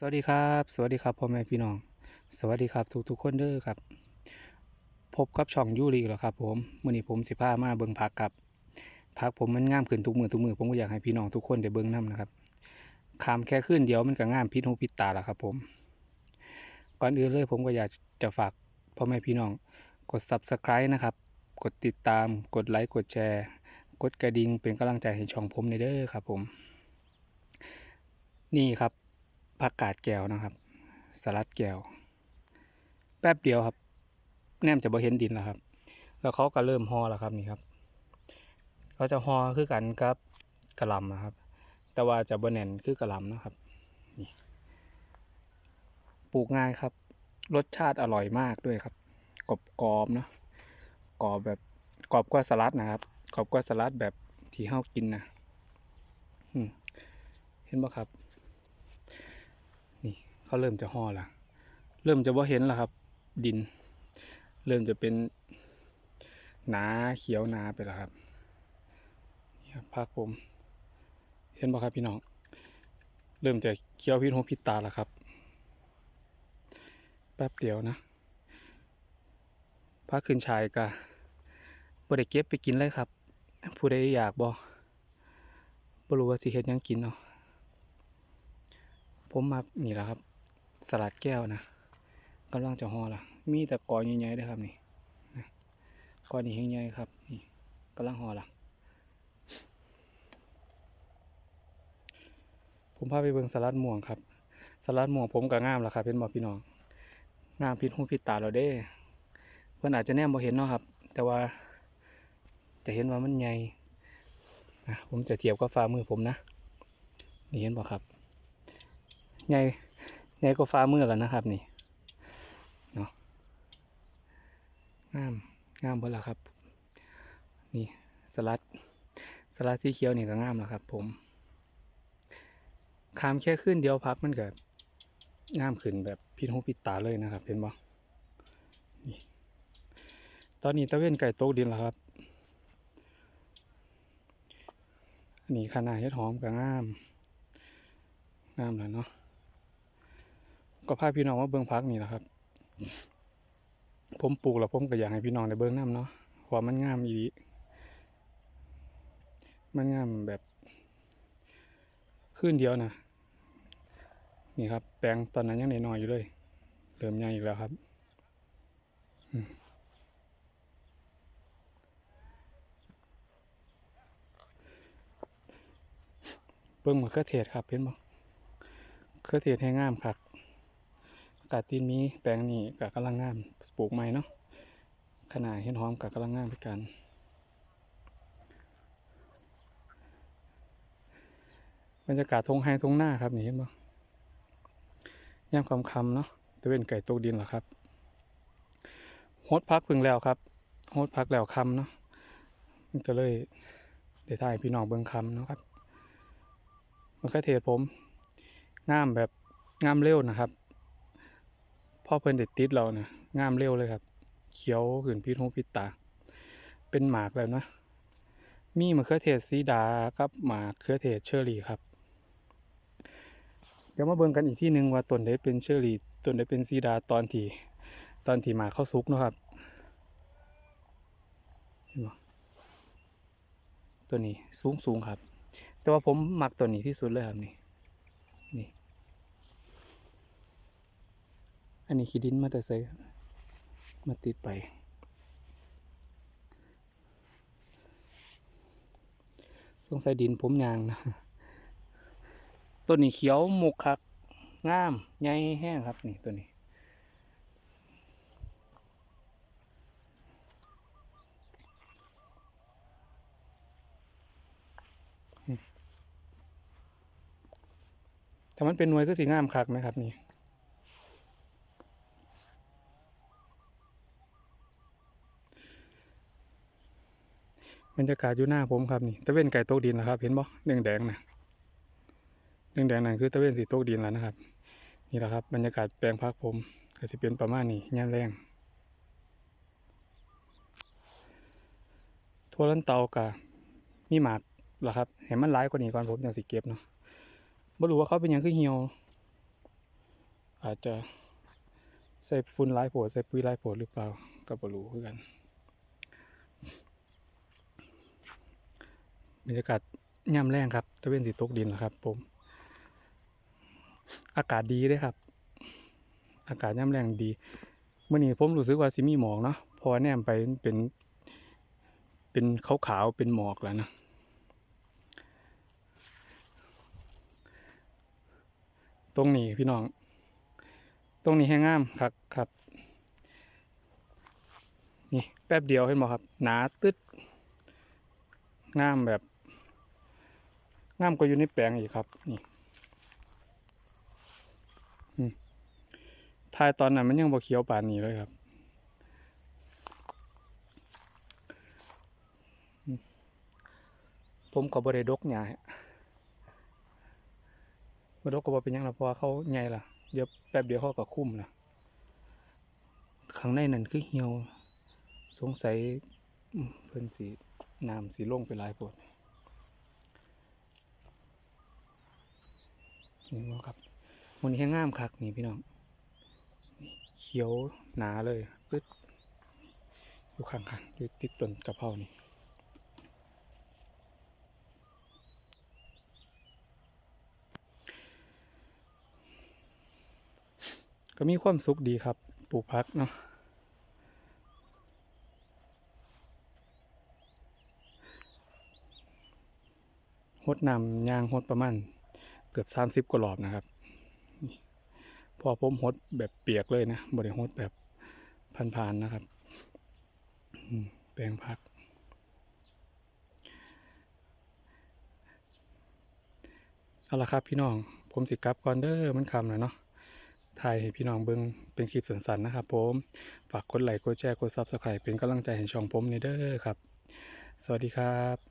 สวัสดีครับ สวัสดีครับพ่อแม่พี่น้อง สวัสดีครับทุกทุกคนเด้อครับ พบกับช่องยูรีแล้วครับ ผมมื้อนี้ผมสิพามาเบิ่งผักครับผักผมมันงามขึ้นทุกมือทุกมือผมก็อยากให้พี่น้องทุกคนได้เบิ่งนํนะครับคามแค่ขึ้นเดียวมันก็งามพิษหูพิษตาแล้วครับ ผม ก่อนอื่นเลยผมก็อยากจะฝากพ่อแม่พี่น้อง กด subscribe นะครับ กดติดตาม กดไลค์กดแชร์ กดกระดิ่งเป็นกำลังใจให้ช่องผมในเด้อครับ ผม นี่ครับ ผักกาดแก้วนะครับ สลัดแก้ว แป๊บเดียวครับ แนมจะบ่เห็นดินแล้วครับ แล้วเขาก็เริ่มห่อแล้วครับนี่ครับเขาจะห่อคือกันกับกระลำนะครับ แต่ว่าจะบ่แน่นคือกระลำนะครับนี่ปลูกง่ายครับ รสชาติอร่อยมากด้วยครับกรอบกรอบนะกรอบแบบกรอบกว่าสลัดนะครับกรอบกว่าสลัดแบบที่เฮากินนะเห็นบ่ครับ เขาเริ่มจะห่อล้วเริ่มจะว่าเห็นแล้วครับ ดิน เริ่มจะเป็นหนาเขียวหนาไปแล้วครับนี่ครับภาคผม เห็นบ่ครับพี่น้อง เริ่มจะเขียวพิษหูพิษตาแล้วครับ แป๊บเดียวนะพักขึ้นชายกะบ่ได้เก็บไปกินเลยครับ ผู้ใดอยากบ่บ่รู้ว่าสิเฮ็ดยังกินเนาะผมมานี่แหละครับ สลัดแก้วนะกำลังจะห่อละมีแต่กอใหญ่ๆด้วยครับนี่กอนี่แห้งใหญ่ครับนี่กำลังห่อละผมพาไปเบิ่งสลัดม่วงครับ สลัดม่วงผมก็งามล้วครับเป็นบอพี่น้องงามพิษหูพิษตาเราเด้ เพื่อนอาจจะแนมบ่เห็นเนาะครับ แต่ว่าจะเห็นว่ามันใหญ่ผมจะเทียบกับฝ่ามือผมนะ นี่เห็นบ่ครับ ใหญ่ ใหญ่กว่าฟ้ามือแล้วนะครับนี่เนาะงามงามเพิ่นละครับ นี่สลัดสลัดสีเขียวนี่ก็งามแล้วครับ ผมคามแค่ขึ้นเดียวพักมันก็งามขึ้นแบบพิษหูพิษตาเลยนะครับ เห็นบ่นี่ตอนนี้ตะเวนไก่โตกดินแล้วครับนนี้ขนาดเฮ็ดหอมก็งาม งามแล้วเนาะ ก็พาพี่น้องมาเบิ่งพักนี่แหละครับ ผมปลูกแล้วผมก็อยากให้พี่น้องได้เบิ่งน้ำเนาะเพราะว่ามันงามอีดีมันงามแบบขึ้นเดียวนะนี่ครับ แปลงตอนนั้นยังน้อยอยู่เลยเริ่มใหญ่อีกแล้วครับเบิ่งมะเขือเทศครับเห็นบ่มะเขือเทศให้งามครับ กาศตีนมีแปลงนี้ก็กำลังงามปลูกใหม่เนาะขนาดเห็นหอมก็กำลังงามคือกันบรรยากาศทงไฮทงหน้าครับนี่เห็นบ่ย่ำคำคำเนาะตะเวนไก่ตกดินเหรอครับโฮดพักพึ่งแล้วครับโฮดพักแล้วคำเนาะมันก็เลยได้ถ่ายพี่น้องเบิ่งคำเนาะครับมันก็เทศผมงามแบบงามเร็วนะครับ พ่อเพิ่นเด็ดติดเรานะงามเร็วเลยครับ เขียวขึ้นพิษหูพิษตา เป็นหมากแล้วนะ มีมะเขือเทศสีดากับหมากเขือเทศเชอรี่ครับ เดี๋ยวมาเบิ่งกันอีกที่หนึ่งว่าต้นใดเป็นเชอรี่ต้นใดเป็นสีดาตอนที่ตอนที่หมากเข้าซุกนะครับตัวนี้สูงสูงครับ แต่ว่าผมหมักตัวนี้ที่สุดเลยครับนี่ อันนี้ขี้ดินมาแต่ใส่มาติดไป สงสัยดินผมยางนะ ต้นนี้เขียวหมกคักงามใหญ่แห้งครับนี่ตัวนี้ถ้ามันเป็นหน่วยก็สีงามคักไหมครับนี่ บรรยากาศอยู่หน้าผมครับนี่ตะเวนไก่โต๊ะดินแล้วครับ เห็นบ่แดงแดงนะแดงแดงนั่นคือตะเวนสีโต๊ะดินแล้วนะครับ นี่แหละครับ บรรยากาศแปลงพักผมก็จะเป็นประมาณนี้ย่แรงทั่วลันเตากะมีหมากเหรอครับ เห็นมันร้ายกว่านี้ก่อนผมจังสิเก็บเนาะบ่รู้ว่าเขาเป็นยังคือเหี่ยว อาจจะใส่ฝุ่นหลายโผดใส่ปุ๋ยหลายโผดหรือเปล่าก็บ่รู้คือนกัน บรรยากาศย่ำแรงครับตะเวนสิตกดินแล้วครับ ผม อากาศดีเลยครับ อากาศย่ำแรงดีเมื่อนี้ผมรู้สึกว่าสิมีหมอกเนาะพอแนมไปเป็น เป็นขาวๆเป็นหมอกแล้วนะตรงนี้พี่น้อง ตรงนี้แห้งงามครับครับ นี่แป๊บเดียวเห็นบ่ครับ หนาตึ๊ดงามแบบ งามกว่าอยู่ในแปลงอีกครับ นี่อืมถ่ายตอนนั้นมันยังบ่เขียวป่านนี้เลยครับผมก็บ่ได้ดกหญ้าบ่ดกก็บ่เป็นยังละเพราะเขาใหญ่ละเดี๋ยวแป๊บเดียวเขาก็คุ้มนะข้างในนั่นคือเหี่ยว สงสัยเพิ่นสีน้ำสีลงไปหลายโพด เห็นบ่ครับมันนี้แห้งงามคักนี่พี่น้องเขียวหนาเลยปึ๊ดอยู่ข้างๆอยู่ติดต้นกระเพรานี่ก็มีความสุขดีครับ ปลูกพักเนาะหดนำยางหดประมาณ เกือบสามสิบกว่ารอบนะครับนี่พอผมหดแบบเปียกเลยนะบริหดแบบพันๆนะครับแปลงพัก เอาละครับพี่น้อง ผมสิกลับก่อนเด้อมันคำแล้วเนาะถ่ายให้พี่น้องเบิ่งเป็นคลิปสั้นๆนะครับผม ฝากกดไลค์กดแชร์กด Subscribe เป็นกำลังใจให้ช่องผมในเด้อครับ สวัสดีครับ